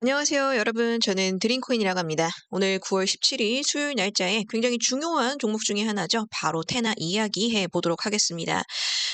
안녕하세요, 여러분. 저는 드림코인이라고 합니다. 오늘 9월 17일 수요일 날짜에 굉장히 중요한 종목 중에 하나죠. 바로 테나 이야기해 보도록 하겠습니다.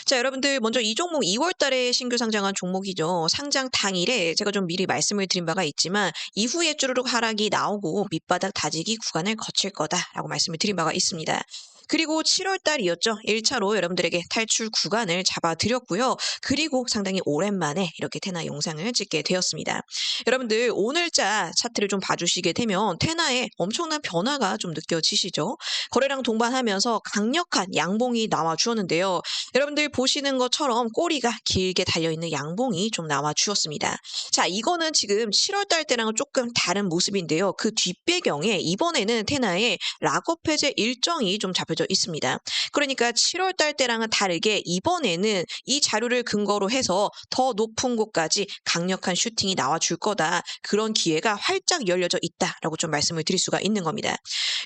자, 여러분들 먼저 이 종목 2월 달에 신규 상장한 종목이죠. 상장 당일에 제가 좀 미리 말씀을 드린 바가 있지만 이후에 쭈르륵 하락이 나오고 밑바닥 다지기 구간을 거칠 거다라고 말씀을 드린 바가 있습니다. 그리고 7월 달이었죠. 1차로 여러분들에게 탈출 구간을 잡아드렸고요. 그리고 상당히 오랜만에 이렇게 테나 영상을 찍게 되었습니다. 여러분들 오늘자 차트를 좀 봐주시게 되면 테나에 엄청난 변화가 좀 느껴지시죠? 거래량 동반하면서 강력한 양봉이 나와 주었는데요. 여러분들 보시는 것처럼 꼬리가 길게 달려있는 양봉이 좀 나와 주었습니다. 자, 이거는 지금 7월 달 때랑은 조금 다른 모습인데요. 그 뒷배경에 이번에는 테나의 락업 해제 일정이 좀 잡혀 져 있습니다. 그러니까 7월 달 때랑은 다르게 이번에는 이 자료를 근거로 해서 더 높은 곳까지 강력한 슈팅이 나와 줄 거다. 그런 기회가 활짝 열려져 있다라고 좀 말씀을 드릴 수가 있는 겁니다.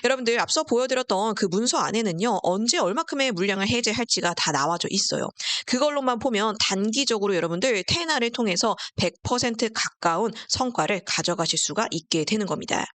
여러분들 앞서 보여드렸던 그 문서 안에는요. 언제 얼마큼의 물량을 해제할지가 다 나와져 있어요. 그걸로만 보면 단기적으로 여러분들 테나를 통해서 100% 가까운 성과를 가져가실 수가 있게 되는 겁니다.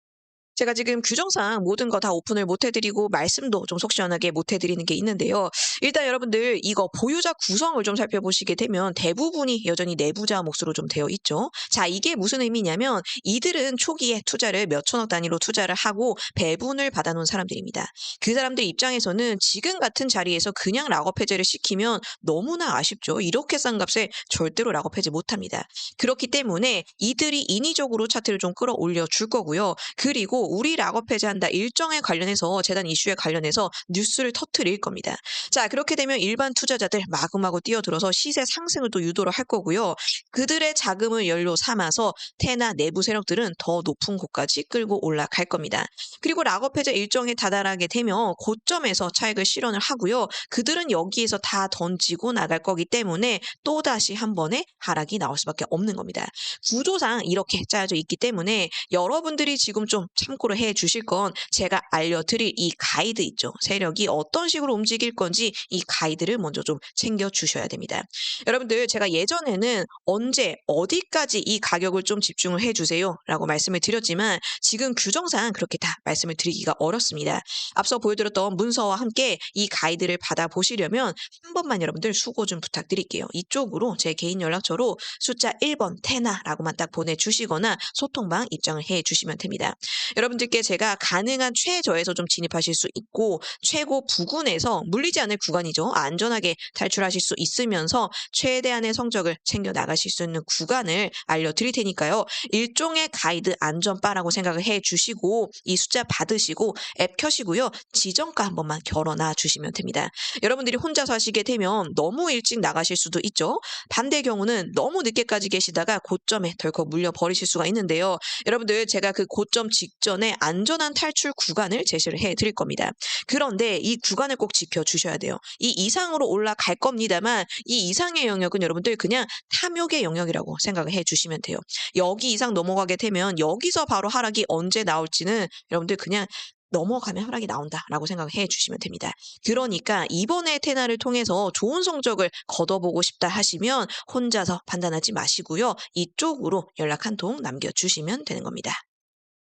제가 지금 규정상 모든 거 다 오픈을 못 해드리고 말씀도 좀 속 시원하게 못 해드리는 게 있는데요. 일단 여러분들 이거 보유자 구성을 좀 살펴보시게 되면 대부분이 여전히 내부자 몫으로 좀 되어 있죠. 자, 이게 무슨 의미냐면 이들은 초기에 투자를 몇 천억 단위로 투자를 하고 배분을 받아놓은 사람들입니다. 그 사람들 입장에서는 지금 같은 자리에서 그냥 락업 해제를 시키면 너무나 아쉽죠. 이렇게 싼 값에 절대로 락업 해제 못합니다. 그렇기 때문에 이들이 인위적으로 차트를 좀 끌어올려 줄 거고요. 그리고 우리 락업 해제한다 일정에 관련해서 재단 이슈에 관련해서 뉴스를 터트릴 겁니다. 자 그렇게 되면 일반 투자자들 마구마구 뛰어들어서 시세 상승을 또 유도를 할 거고요. 그들의 자금을 연료 삼아서 테나 내부 세력들은 더 높은 곳까지 끌고 올라갈 겁니다. 그리고 락업 해제 일정에 다다르게 되면 고점에서 차익을 실현을 하고요. 그들은 여기에서 다 던지고 나갈 거기 때문에 또다시 한 번에 하락이 나올 수밖에 없는 겁니다. 구조상 이렇게 짜여져 있기 때문에 여러분들이 지금 좀 참 고를 해 주실 건 제가 알려드릴 이 가이드 있죠. 세력이 어떤 식으로 움직일 건지 이 가이드를 먼저 좀 챙겨 주셔야 됩니다. 여러분들 제가 예전에는 언제 어디까지 이 가격을 좀 집중을 해 주세요 라고 말씀을 드렸지만 지금 규정상 그렇게 다 말씀을 드리기가 어렵습니다. 앞서 보여드렸던 문서와 함께 이 가이드를 받아보시려면 한 번만 여러분들 수고 좀 부탁드릴게요. 이쪽으로 제 개인 연락처로 숫자 1번 테나라고만 딱 보내주시거나 소통방 입장을 해 주시면 됩니다. 여러분들께 제가 가능한 최저에서 좀 진입하실 수 있고 최고 부근에서 물리지 않을 구간이죠. 안전하게 탈출하실 수 있으면서 최대한의 성적을 챙겨 나가실 수 있는 구간을 알려드릴 테니까요. 일종의 가이드 안전바라고 생각을 해 주시고 이 숫자 받으시고 앱 켜시고요. 지정가 한 번만 결어놔 주시면 됩니다. 여러분들이 혼자서 하시게 되면 너무 일찍 나가실 수도 있죠. 반대 경우는 너무 늦게까지 계시다가 고점에 덜컥 물려 버리실 수가 있는데요. 여러분들 제가 그 고점 직전 에 안전한 탈출 구간을 제시를 해 드릴 겁니다. 그런데 이 구간을 꼭 지켜 주셔야 돼요. 이 이상으로 올라갈 겁니다만 이 이상의 영역은 여러분들 그냥 탐욕의 영역이라고 생각을 해 주시면 돼요. 여기 이상 넘어가게 되면 여기서 바로 하락이 언제 나올지는 여러분들 그냥 넘어가면 하락이 나온다라고 생각해 주시면 됩니다. 그러니까 이번에 테나를 통해서 좋은 성적을 거둬보고 싶다 하시면 혼자서 판단하지 마시고요. 이쪽으로 연락 한 통 남겨주시면 되는 겁니다.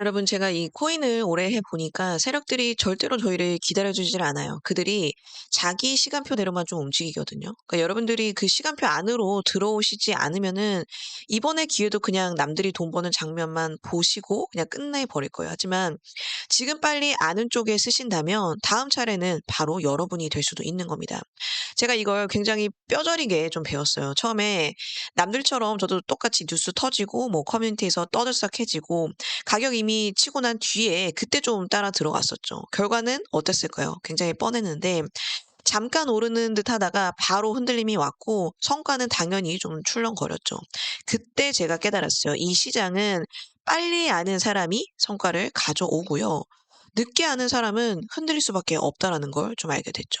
여러분 제가 이 코인을 오래 해 보니까 세력들이 절대로 저희를 기다려주질 않아요. 그들이 자기 시간표대로만 좀 움직이거든요. 그러니까 여러분들이 그 시간표 안으로 들어오시지 않으면은 이번에 기회도 그냥 남들이 돈 버는 장면만 보시고 그냥 끝내버릴 거예요. 하지만 지금 빨리 아는 쪽에 쓰신다면 다음 차례는 바로 여러분이 될 수도 있는 겁니다. 제가 이걸 굉장히 뼈저리게 좀 배웠어요. 처음에 남들처럼 저도 똑같이 뉴스 터지고 뭐 커뮤니티에서 떠들썩해지고 가격 이미 치고 난 뒤에 그때 좀 따라 들어갔었죠. 결과는 어땠을까요? 굉장히 뻔했는데 잠깐 오르는 듯 하다가 바로 흔들림이 왔고 성과는 당연히 좀 출렁거렸죠. 그때 제가 깨달았어요. 이 시장은 빨리 아는 사람이 성과를 가져오고요. 늦게 아는 사람은 흔들릴 수밖에 없다라는 걸 좀 알게 됐죠.